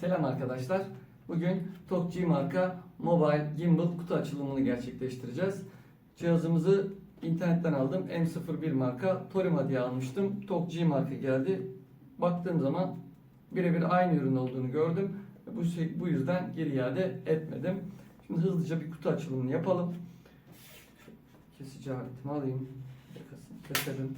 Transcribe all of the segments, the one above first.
Selam arkadaşlar. Bugün TOKG marka Mobile Gimbal kutu açılımını gerçekleştireceğiz. Cihazımızı internetten aldım. M01 marka Torima diye almıştım. TOKG marka geldi. Baktığım zaman birebir aynı ürün olduğunu gördüm. Bu, şey, bu yüzden geri iade etmedim. Şimdi hızlıca bir kutu açılımını yapalım. Kesici aletimi alayım. Keselim.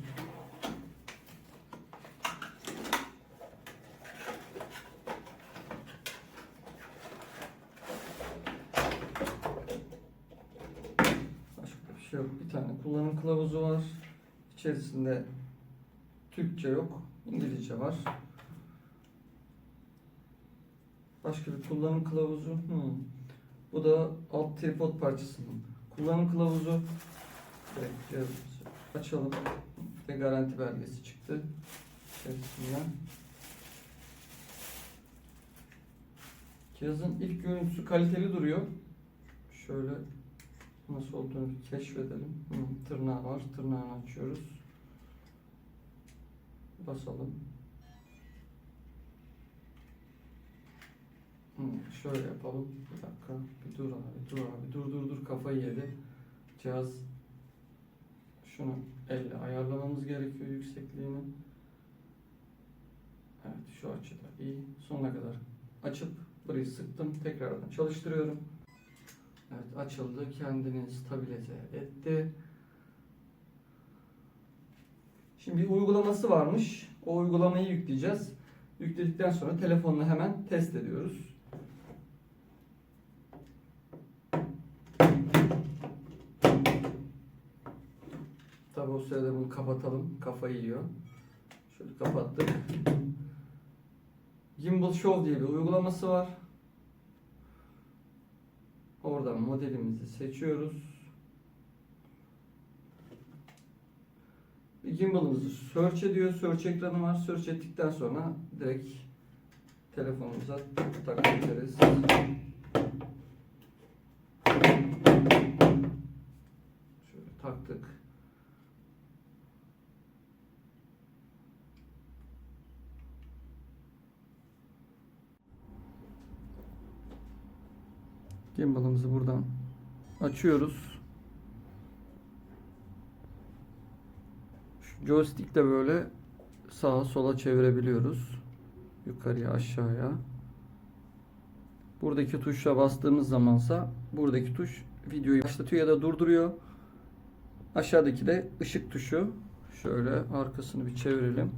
Başka bir şey yok. Bir tane kullanım kılavuzu var. İçerisinde Türkçe yok. İngilizce var. Başka bir kullanım kılavuzu. Hmm. Bu da alt tripod parçasının kullanım kılavuzu. Evet, açalım. De garanti belgesi çıktı. İçerisinden. Cihazın ilk görüntüsü kaliteli duruyor. Şöyle nasıl olduğunu bir keşfedelim. Hı, tırnağı var. Tırnağını açıyoruz. Basalım. Hı, şöyle yapalım. Bir dakika. Bir dur abi. Dur abi. Dur dur dur. Kafayı yedi. Cihaz şunu elle ayarlamamız gerekiyor yüksekliğini. Evet şu açıda iyi. Sonuna kadar açıp burayı sıktım. Tekrardan çalıştırıyorum. Evet açıldı. Kendini stabilize etti. Şimdi bir uygulaması varmış. O uygulamayı yükleyeceğiz. Yükledikten sonra telefonla hemen test ediyoruz. Tabi o sırada bunu kapatalım. Kafayı yiyor. Şöyle kapattık. Gimbal Show diye bir uygulaması var. Oradan modelimizi seçiyoruz. Bir gimbalımızı search ediyor. Search ekranı var. Search ettikten sonra direkt telefonumuza takabiliriz. Şöyle taktık. Gimbal'ımızı buradan açıyoruz. Şu joystickle böyle sağa sola çevirebiliyoruz. Yukarıya aşağıya. Buradaki tuşa bastığımız zamansa buradaki tuş videoyu başlatıyor ya da durduruyor. Aşağıdaki de ışık tuşu. Şöyle arkasını bir çevirelim.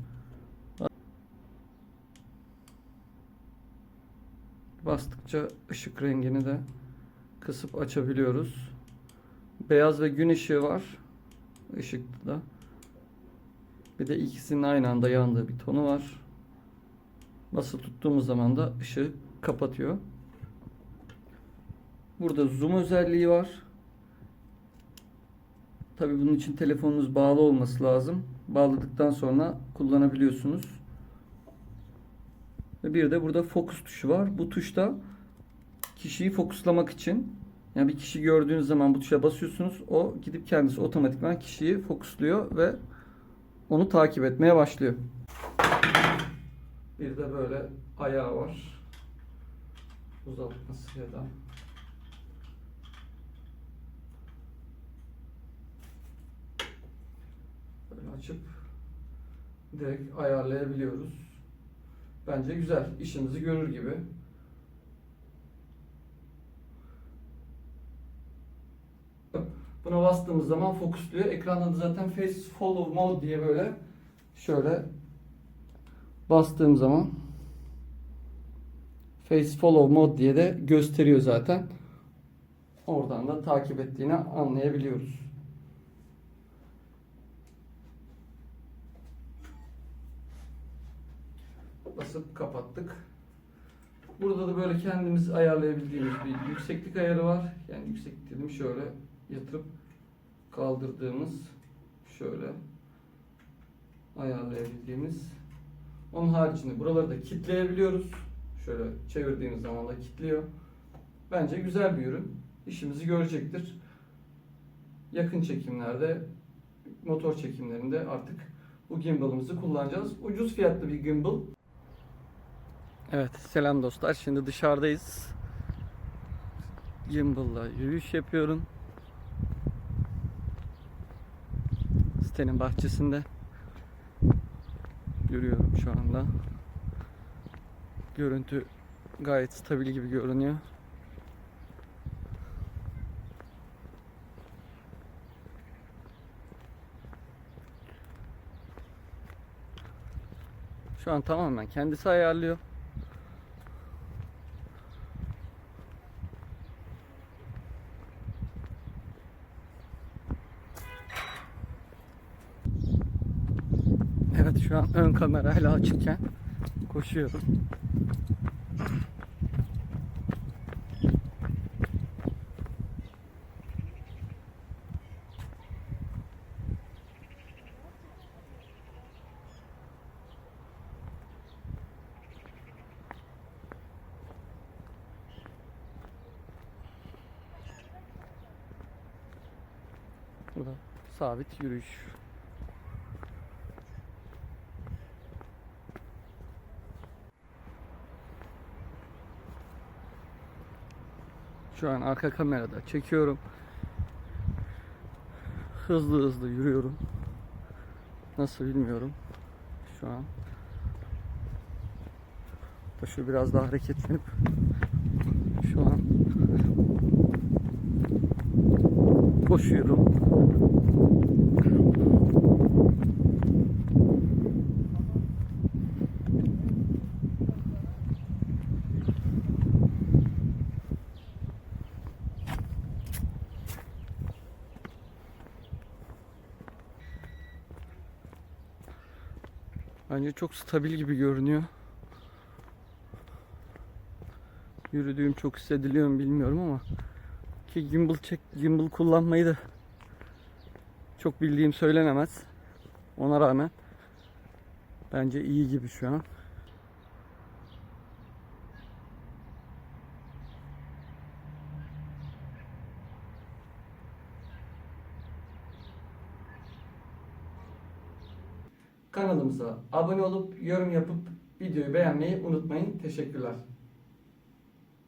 Bastıkça ışık rengini de kısıp açabiliyoruz. Beyaz ve gün ışığı var. Işıkta da. Bir de ikisinin aynı anda yandığı bir tonu var. Basılı tuttuğumuz zaman da ışığı kapatıyor. Burada zoom özelliği var. Tabi bunun için telefonunuz bağlı olması lazım. Bağladıktan sonra kullanabiliyorsunuz. Ve bir de burada fokus tuşu var. Bu tuşta kişiyi fokuslamak için yani bir kişi gördüğünüz zaman bu tuşa basıyorsunuz. O gidip kendisi otomatikman kişiyi fokusluyor ve onu takip etmeye başlıyor. Bir de böyle ayağı var. Uzatması ya da böyle açıp direkt ayarlayabiliyoruz. Bence güzel. işimizi görür gibi. Buna bastığımız zaman fokusluyor. Ekranda da zaten Face Follow Mode diye böyle şöyle bastığım zaman Face Follow Mode diye de gösteriyor zaten. Oradan da takip ettiğini anlayabiliyoruz. Basıp kapattık. Burada da böyle kendimiz ayarlayabildiğimiz bir yükseklik ayarı var. Yani yükseklik dedim şöyle yatırıp kaldırdığımız şöyle ayarlayabildiğimiz. Onun haricinde buraları da kitleyebiliyoruz. Şöyle çevirdiğimiz zaman da kitliyor. Bence güzel bir ürün. İşimizi görecektir. Yakın çekimlerde, motor çekimlerinde artık bu gimbal'ımızı kullanacağız. Ucuz fiyatlı bir gimbal. Evet selam dostlar. Şimdi dışarıdayız. Gimbal'la yürüyüş yapıyorum. Sitenin bahçesinde yürüyorum şu anda. Görüntü gayet stabil gibi görünüyor. Şu an tamamen kendisi ayarlıyor. Evet şu an ön kamerayla açıkken koşuyorum. Burada sabit yürüyüş. Şu an arka kamerada çekiyorum. Hızlı hızlı yürüyorum. Nasıl bilmiyorum. Şu an. Da Şu biraz daha hareketlenip şu an koşuyorum. Bence çok stabil gibi görünüyor. Yürüdüğüm çok hissediliyor mu bilmiyorum ama ki gimbal çek gimbal kullanmayı da çok bildiğim söylenemez. Ona rağmen bence iyi gibi şu an. Kanalımıza abone olup yorum yapıp videoyu beğenmeyi unutmayın. Teşekkürler.